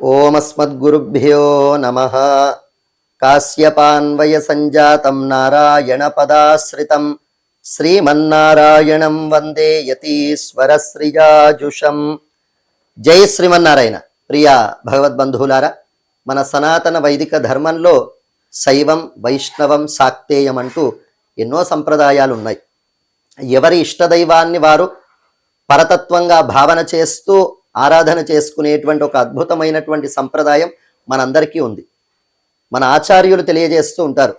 ఓమస్మద్గురుభ్యో నమ. కాశ్యపాన్వయ సంజాతం నారాయణ పదాశ్రితం శ్రీమన్నారాయణం వందే యతీశ్వరశ్రీయాజుషం. జై శ్రీమన్నారాయణ. ప్రియ భగవద్బంధువులారా మన సనాతన వైదిక ధర్మంలో శైవం వైష్ణవం శాక్తేయం అంటూ ఎన్నో సంప్రదాయాలు ఉన్నాయి ఎవరి ఇష్టదైవాన్ని వారు పరతత్వంగా భావన చేస్తూ ఆరాధన చేసుకునేటువంటి ఒక అద్భుతమైనటువంటి సంప్రదాయం మనందరికీ ఉంది. మన ఆచార్యులు తెలియజేస్తూ ఉంటారు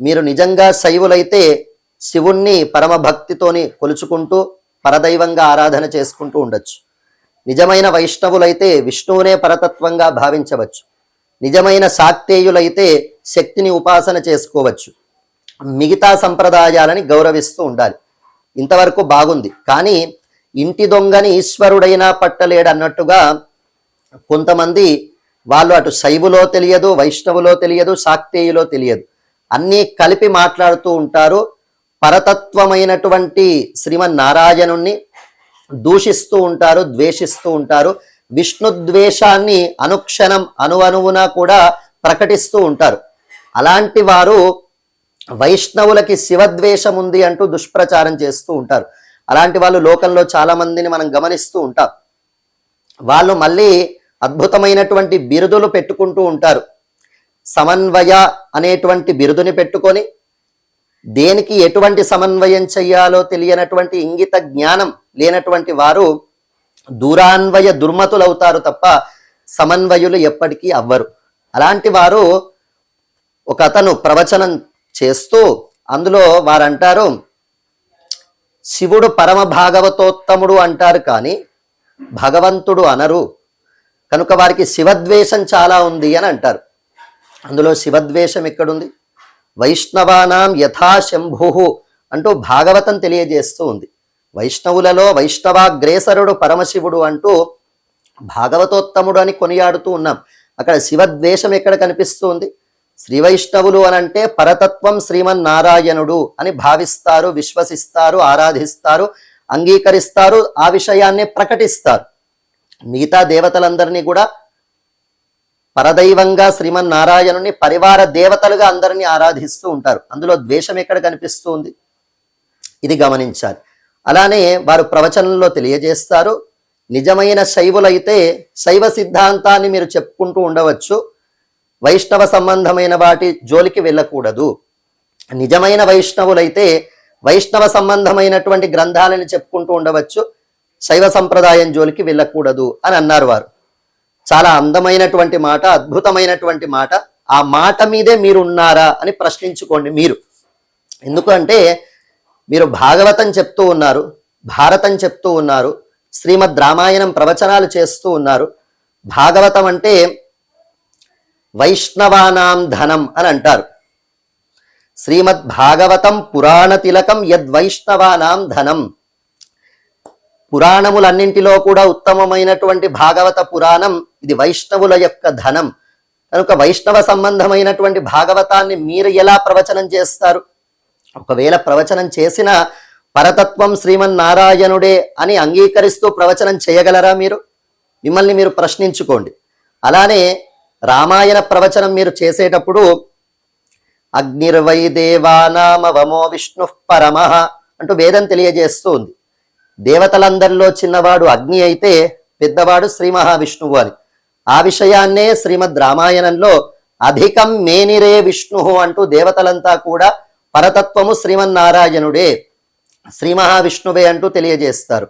మీరు నిజంగా శైవులైతే శివుణ్ణి పరమభక్తితోని కొలుచుకుంటూ పరదైవంగా ఆరాధన చేసుకుంటూ ఉండొచ్చు. నిజమైన వైష్ణవులైతే విష్ణువునే పరతత్వంగా భావించవచ్చు. నిజమైన శాక్తేయులైతే శక్తిని ఉపాసన చేసుకోవచ్చు. మిగతా సంప్రదాయాలని గౌరవిస్తూ ఉండాలి. ఇంతవరకు బాగుంది. కానీ ఇంటి దొంగని ఈశ్వరుడైనా పట్టలేడు అన్నట్టుగా కొంతమంది వాళ్ళు అటు శైవులో తెలియదు వైష్ణవులో తెలియదు శాక్తేయులో తెలియదు. అన్నీ కలిపి మాట్లాడుతూ ఉంటారు. పరతత్వమైనటువంటి శ్రీమన్నారాయణుణ్ణి దూషిస్తూ ఉంటారు ద్వేషిస్తూ ఉంటారు. విష్ణు ద్వేషాన్ని అనుక్షణం అనువనువున కూడా ప్రకటిస్తూ ఉంటారు. అలాంటి వారు వైష్ణవులకి శివద్వేషం ఉంది అంటూ దుష్ప్రచారం చేస్తూ ఉంటారు. అలాంటి వాళ్ళు లోకంలో చాలా మందిని మనం గమనిస్తూ ఉంటాం. వాళ్ళు మళ్ళీ అద్భుతమైనటువంటి బిరుదులు పెట్టుకుంటూ ఉంటారు. సమన్వయ అనేటువంటి బిరుదుని పెట్టుకొని దేనికి ఎటువంటి సమన్వయం చెయ్యాలో తెలియనటువంటి ఇంగిత జ్ఞానం లేనటువంటి వారు దూరాన్వయ దుర్మతులవుతారు తప్ప సమన్వయులు ఎప్పటికీ అవ్వరు. అలాంటి వారు ఒక అతను ప్రవచనం చేస్తూ అందులో వారంటారు శివుడు పరమ భాగవతోత్తముడు అంటారు కానీ భగవంతుడు అనరు. కనుక వారికి శివద్వేషం చాలా ఉంది అని అంటారు. అందులో శివద్వేషం ఎక్కడుంది? వైష్ణవానాం యథాశంభు అంటూ భాగవతం తెలియజేస్తూ ఉంది. వైష్ణవులలో వైష్ణవాగ్రేసరుడు పరమశివుడు అంటూ భాగవతోత్తముడు అని కొనియాడుతూ ఉన్నాం. అక్కడ శివద్వేషం ఎక్కడ కనిపిస్తుంది శ్రీ వైష్ణవులు అనంటే పరతత్వం శ్రీమన్నారాయణుడు అని భావిస్తారు విశ్వసిస్తారు ఆరాధిస్తారు అంగీకరిస్తారు ఆ విషయాన్ని ప్రకటిస్తారు. మిగతా దేవతలందరినీ కూడా పరదైవంగా శ్రీమన్నారాయణుని పరివార దేవతలుగా అందరినీ ఆరాధిస్తూ ఉంటారు. అందులో ద్వేషం ఎక్కడ కనిపిస్తుంది? ఇది గమనించాలి. అలానే వారు ప్రవచనంలో తెలియజేస్తారు నిజమైన శైవులైతే శైవ సిద్ధాంతాన్ని మీరు చెప్పుకుంటూ ఉండవచ్చు. వైష్ణవ సంబంధమైన వాటి జోలికి వెళ్ళకూడదు. నిజమైన వైష్ణవులైతే వైష్ణవ సంబంధమైనటువంటి గ్రంథాలను చెప్పుకుంటూ ఉండవచ్చు. శైవ సంప్రదాయం జోలికి వెళ్ళకూడదు అని అన్నారు వారు. చాలా అందమైనటువంటి మాట అద్భుతమైనటువంటి మాట. ఆ మాట మీదే మీరు ఉన్నారా అని ప్రశ్నించుకోండి మీరు. ఎందుకంటే మీరు భాగవతం చెప్తూ ఉన్నారు భారతం చెప్తూ ఉన్నారు శ్రీమద్ రామాయణం ప్రవచనాలు చేస్తూ ఉన్నారు. భాగవతం అంటే వైష్ణవానాం ధనం అని అంటారు. శ్రీమద్ భాగవతం పురాణ తిలకం యద్వైష్ణవానాం ధనం. పురాణములన్నింటిలో కూడా ఉత్తమమైనటువంటి భాగవత పురాణం ఇది వైష్ణవుల యొక్క ధనం. కనుక వైష్ణవ సంబంధమైనటువంటి భాగవతాన్ని మీరు ఎలా ప్రవచనం చేస్తారు? ఒకవేళ ప్రవచనం చేసిన పరతత్వం శ్రీమన్నారాయణుడే అని అంగీకరిస్తూ ప్రవచనం చేయగలరా మీరు? మిమ్మల్ని మీరు ప్రశ్నించుకోండి. అలానే రామాయణ ప్రవచనం మీరు చేసేటప్పుడు అగ్నిర్వై దేవానామవమో విష్ణు పరమ అంటూ వేదం తెలియజేస్తూ ఉంది. దేవతలందరిలో చిన్నవాడు అగ్ని అయితే పెద్దవాడు శ్రీ మహావిష్ణువు అని. ఆ విషయాన్నే శ్రీమద్ రామాయణంలో అధికం మేనిరే విష్ణు అంటూ దేవతలంతా కూడా పరతత్వము శ్రీమన్నారాయణుడే శ్రీ మహావిష్ణువే అంటూ తెలియజేస్తారు.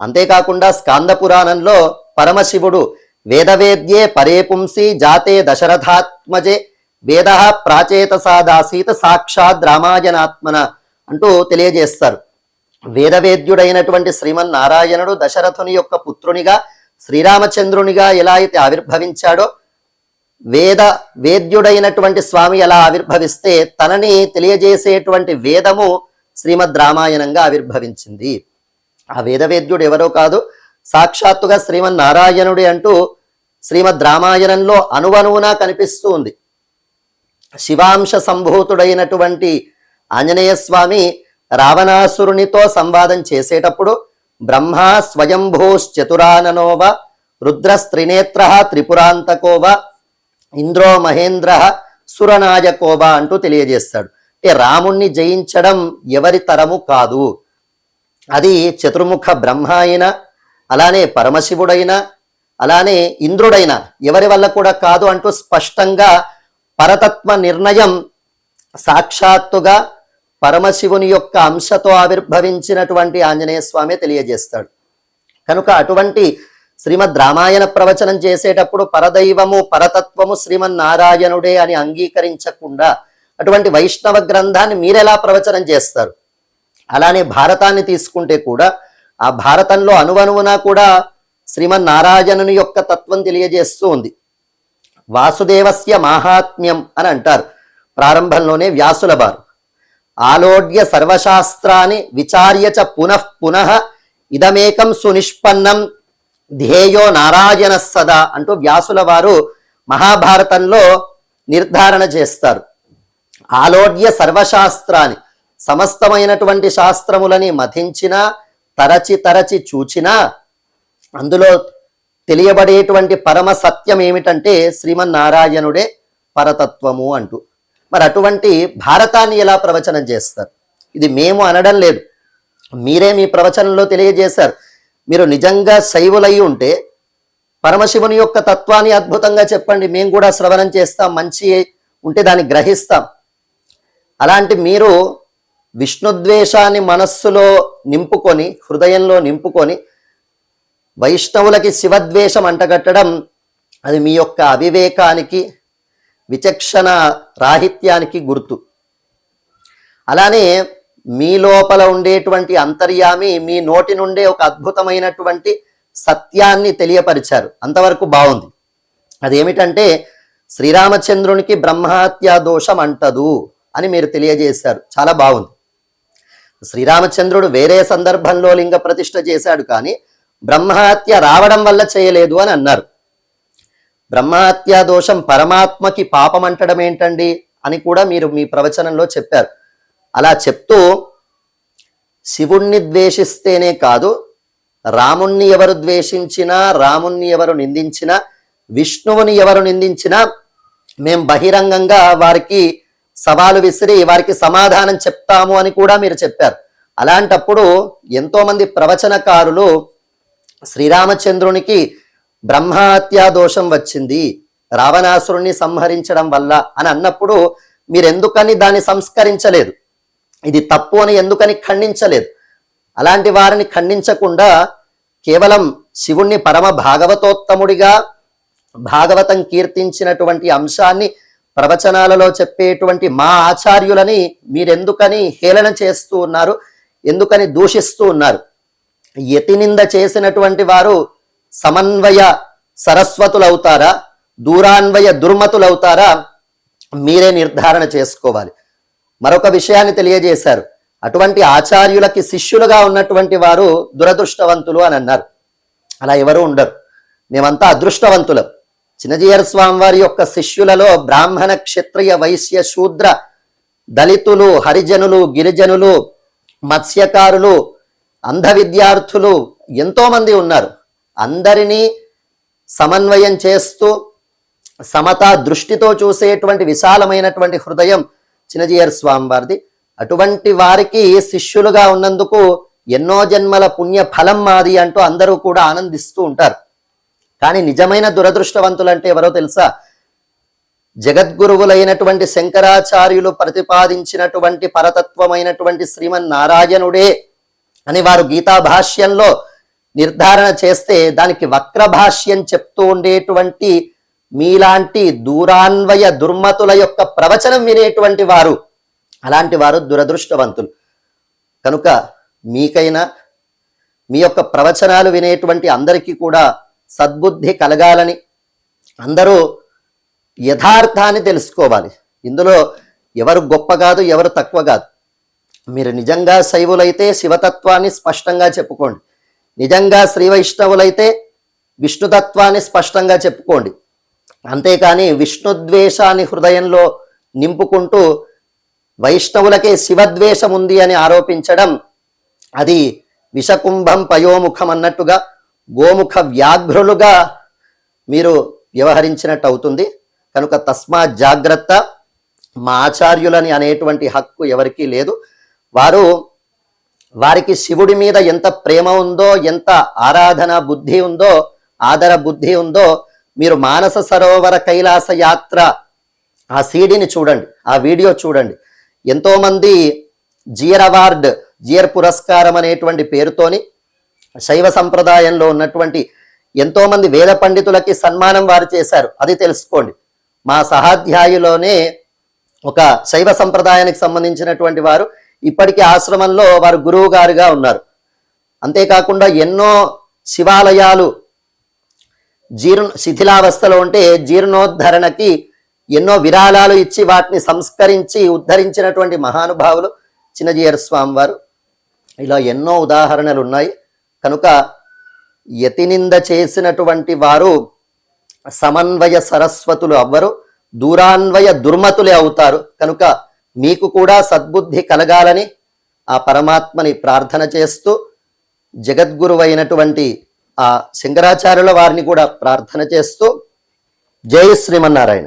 అంతేకాకుండా స్కాంద పురాణంలో పరమశివుడు వేదవేద్యే పరే పుంసి జాతే దశరథాత్మజే వేద ప్రాచేతసాదాసీత సాక్షాత్ రామాయణాత్మన అంటూ తెలియజేస్తారు. వేదవేద్యుడైనటువంటి శ్రీమన్నారాయణుడు దశరథుని యొక్క పుత్రునిగా శ్రీరామచంద్రునిగా ఎలా అయితే ఆవిర్భవించాడో వేద వేద్యుడైనటువంటి స్వామి ఎలా ఆవిర్భవిస్తే తనని తెలియజేసేటువంటి వేదము శ్రీమద్ రామాయణంగా ఆవిర్భవించింది. ఆ వేదవేద్యుడు ఎవరో కాదు సాక్షాత్తుగా శ్రీమన్నారాయణుడి అంటూ శ్రీమద్ రామాయణంలో అనువనువునా కనిపిస్తూ ఉంది. శివాంశ సంభూతుడైనటువంటి ఆంజనేయ స్వామి రావణాసురునితో సంవాదం చేసేటప్పుడు బ్రహ్మ స్వయంభూశ్చతురాననోవ రుద్రస్త్రినేత్ర త్రిపురాంతకోవ ఇంద్రో మహేంద్ర సురనాయకోవ అంటూ తెలియజేస్తాడు. అంటే రాముణ్ణి జయించడం ఎవరి తరము కాదు. అది చతుర్ముఖ బ్రహ్మ అయినా అలానే పరమశివుడైనా అలానే ఇంద్రుడైనా ఎవరి వల్ల కూడా కాదు అంటూ స్పష్టంగా పరతత్వ నిర్ణయం సాక్షాత్తుగా పరమశివుని యొక్క అంశతో ఆవిర్భవించినటువంటి ఆంజనేయ స్వామి తెలియజేస్తాడు. కనుక అటువంటి శ్రీమద్ రామాయణ ప్రవచనం చేసేటప్పుడు పరదైవము పరతత్వము శ్రీమన్నారాయణుడే అని అంగీకరించకుండా అటువంటి వైష్ణవ గ్రంథాన్ని మీరెలా ప్రవచనం చేస్తారు? అలానే భారతాన్ని తీసుకుంటే కూడా ఆ భారతంలో అనువనువునా కూడా శ్రీమన్నారాయణుని యొక్క తత్వం తెలియజేస్తూ ఉంది. వాసుదేవస్య మాహాత్మ్యం అని అంటారు. ప్రారంభంలోనే వ్యాసుల వారు. ఆలోడ్య సర్వశాస్త్రాన్ని విచార్య చ పునః పునః ఇదమేకం సునిష్పన్నం ధ్యేయో నారాయణ సదా అంటూ వ్యాసుల వారు మహాభారతంలో నిర్ధారణ చేస్తారు. ఆలోడ్య సర్వశాస్త్రాన్ని సమస్తమైనటువంటి శాస్త్రములని మథించినా తరచి తరచి చూచినా అందులో తెలియబడేటువంటి పరమ సత్యం ఏమిటంటే శ్రీమన్నారాయణుడే పరతత్వము అంటూ. మరి అటువంటి భారతాన్ని ఎలా ప్రవచనం చేస్తారు? ఇది మేము అనడం లేదు. మీరే మీ ప్రవచనంలో తెలియజేశారు. మీరు నిజంగా శైవులై ఉంటే పరమశివుని యొక్క తత్వాన్ని అద్భుతంగా చెప్పండి. మేము కూడా శ్రవణం చేస్తాం మంచి ఉంటే దాన్ని గ్రహిస్తాం. అలాంటి మీరు విష్ణుద్వేషాన్ని మనస్సులో నింపుకొని హృదయంలో నింపుకొని వైష్ణవులకి శివద్వేషం అంటగట్టడం అది మీ యొక్క అవివేకానికి విచక్షణ రాహిత్యానికి గుర్తు. అలానే మీ లోపల ఉండేటువంటి అంతర్యామి మీ నోటి నుండే ఒక అద్భుతమైనటువంటి సత్యాన్ని తెలియపరిచారు. అంతవరకు బాగుంది. అదేమిటంటే శ్రీరామచంద్రునికి బ్రహ్మహత్యా దోషం అంటదు అని మీరు తెలియజేశారు. చాలా బాగుంది. శ్రీరామచంద్రుడు వేరే సందర్భంలో లింగ ప్రతిష్ఠ చేశాడు కానీ బ్రహ్మహత్య రావడం వల్ల చేయలేదు అని అన్నారు. బ్రహ్మహత్యా దోషం పరమాత్మకి పాపం అంటడం ఏంటండి అని కూడా మీరు మీ ప్రవచనంలో చెప్పారు. అలా చెప్తూ శివుణ్ణి ద్వేషిస్తేనే కాదు రాముణ్ణి ఎవరు ద్వేషించినా రాముణ్ణి ఎవరు నిందించినా విష్ణువుని ఎవరు నిందించినా మేం బహిరంగంగా వారికి సవాలు విసిరి వారికి సమాధానం చెప్తాము అని కూడా మీరు చెప్పారు. అలాంటప్పుడు ఎంతోమంది ప్రవచనకారులు శ్రీరామచంద్రునికి బ్రహ్మహత్యా దోషం వచ్చింది రావణాసురుణ్ణి సంహరించడం వల్ల అని అన్నప్పుడు మీరెందుకని దాన్ని సంస్కరించలేదు? ఇది తప్పు అని ఎందుకని ఖండించలేదు? అలాంటి వారిని ఖండించకుండా కేవలం శివుణ్ణి పరమ భాగవతోత్తముడిగా భాగవతం కీర్తించినటువంటి అంశాన్ని ప్రవచనాలలో చెప్పేటువంటి మా ఆచార్యులని మీరెందుకని హేళన చేస్తూ ఉన్నారు ఎందుకని దూషిస్తూ ఉన్నారు? యతినింద చేసినటువంటి వారు సమన్వయ సరస్వతులవుతారా? దూరాన్వయ దుర్మతులవుతారా? మీరే నిర్ధారణ చేసుకోవాలి. మరొక విషయాన్ని తెలియజేశారు. అటువంటి ఆచార్యులకి శిష్యులుగా ఉన్నటువంటి వారు దురదృష్టవంతులు అని అన్నారు. అలా ఎవరు ఉండరు. మేమంతా అదృష్టవంతులం. చిన్నజీయర్ స్వామి వారి యొక్క శిష్యులలో బ్రాహ్మణ క్షత్రియ వైశ్య శూద్ర దళితులు హరిజనులు గిరిజనులు మత్స్యకారులు అంధ విద్యార్థులు ఎంతో మంది ఉన్నారు. అందరినీ సమన్వయం చేస్తూ సమతా దృష్టితో చూసేటువంటి విశాలమైనటువంటి హృదయం చిన్నజీయర్ స్వామి వారిది అటువంటి వారికి శిష్యులుగా ఉన్నందుకు ఎన్నో జన్మల పుణ్య ఫలం మాది అంటూ అందరూ కూడా ఆనందిస్తూ ఉంటారు. కానీ నిజమైన దురదృష్టవంతులు అంటే ఎవరో తెలుసా? జగద్గురువులైనటువంటి శంకరాచార్యులు ప్రతిపాదించినటువంటి పరతత్వమైనటువంటి శ్రీమన్నారాయణుడే అని వారు గీతా భాష్యంలో నిర్ధారణ చేస్తే దానికి వక్ర భాష్యం చెప్తూ ఉండేటువంటి మీలాంటి దూరాన్వయ దుర్మతుల యొక్క ప్రవచనం వినేటువంటి వారు. అలాంటి వారు దురదృష్టవంతులు. కనుక మీకైనా మీ యొక్క ప్రవచనాలు వినేటువంటి అందరికీ కూడా సద్బుద్ధి కలగాలని అందరూ యథార్థాన్ని తెలుసుకోవాలి. ఇందులో ఎవరు గొప్ప కాదు ఎవరు తక్కువ కాదు. మీరు నిజంగా శైవులైతే శివతత్వాన్ని స్పష్టంగా చెప్పుకోండి. నిజంగా శ్రీ వైష్ణవులైతే విష్ణుతత్వాన్ని స్పష్టంగా చెప్పుకోండి. అంతేకాని విష్ణుద్వేషాన్ని హృదయంలో నింపుకుంటూ వైష్ణవులకే శివద్వేషం ఉంది అని ఆరోపించడం అది విషకుంభం పయోముఖం అన్నట్టుగా గోముఖ వ్యాఘ్రులుగా మీరు వ్యవహరించినట్టు అవుతుంది. కనుక తస్మా జాగ్రత్త మా ఆచార్యులని అనేటువంటి హక్కు ఎవరికీ లేదు. వారు వారికి శివుడి మీద ఎంత ప్రేమ ఉందో ఎంత ఆరాధన బుద్ధి ఉందో ఆదర బుద్ధి ఉందో మీరు మానస సరోవర కైలాస యాత్ర ఆ సీడీని చూడండి ఆ వీడియో చూడండి. ఎంతోమంది జియర్ అవార్డ్ జియర్ పురస్కారం అనేటువంటి పేరుతోని శైవ సంప్రదాయంలో ఉన్నటువంటి ఎంతోమంది వేద పండితులకి సన్మానం వారు చేశారు. అది తెలుసుకోండి. మా సహాధ్యాయులోనే ఒక శైవ సంప్రదాయానికి సంబంధించినటువంటి వారు ఇప్పటికీ ఆశ్రమంలో వారు గురువు గారుగా ఉన్నారు. అంతేకాకుండా ఎన్నో శివాలయాలు జీర్ణ శిథిలావస్థలో ఉంటే జీర్ణోద్ధరణకి ఎన్నో విరాళాలు ఇచ్చి వాటిని సంస్కరించి ఉద్ధరించినటువంటి మహానుభావులు చిన్నజీయర్ స్వామి వారు. ఇలా ఎన్నో ఉదాహరణలు ఉన్నాయి. కనుక యతినింద చేసినటువంటి వారు సమన్వయ సరస్వతులు అవ్వరు దూరాన్వయ దుర్మతులే అవుతారు. కనుక మీకు కూడా సద్బుద్ధి కలగాలని ఆ పరమాత్మని ప్రార్థన చేస్తూ జగద్గురువైనటువంటి ఆ శంకరాచార్యుల వారిని కూడా ప్రార్థన చేస్తూ జై శ్రీమన్నారాయణ.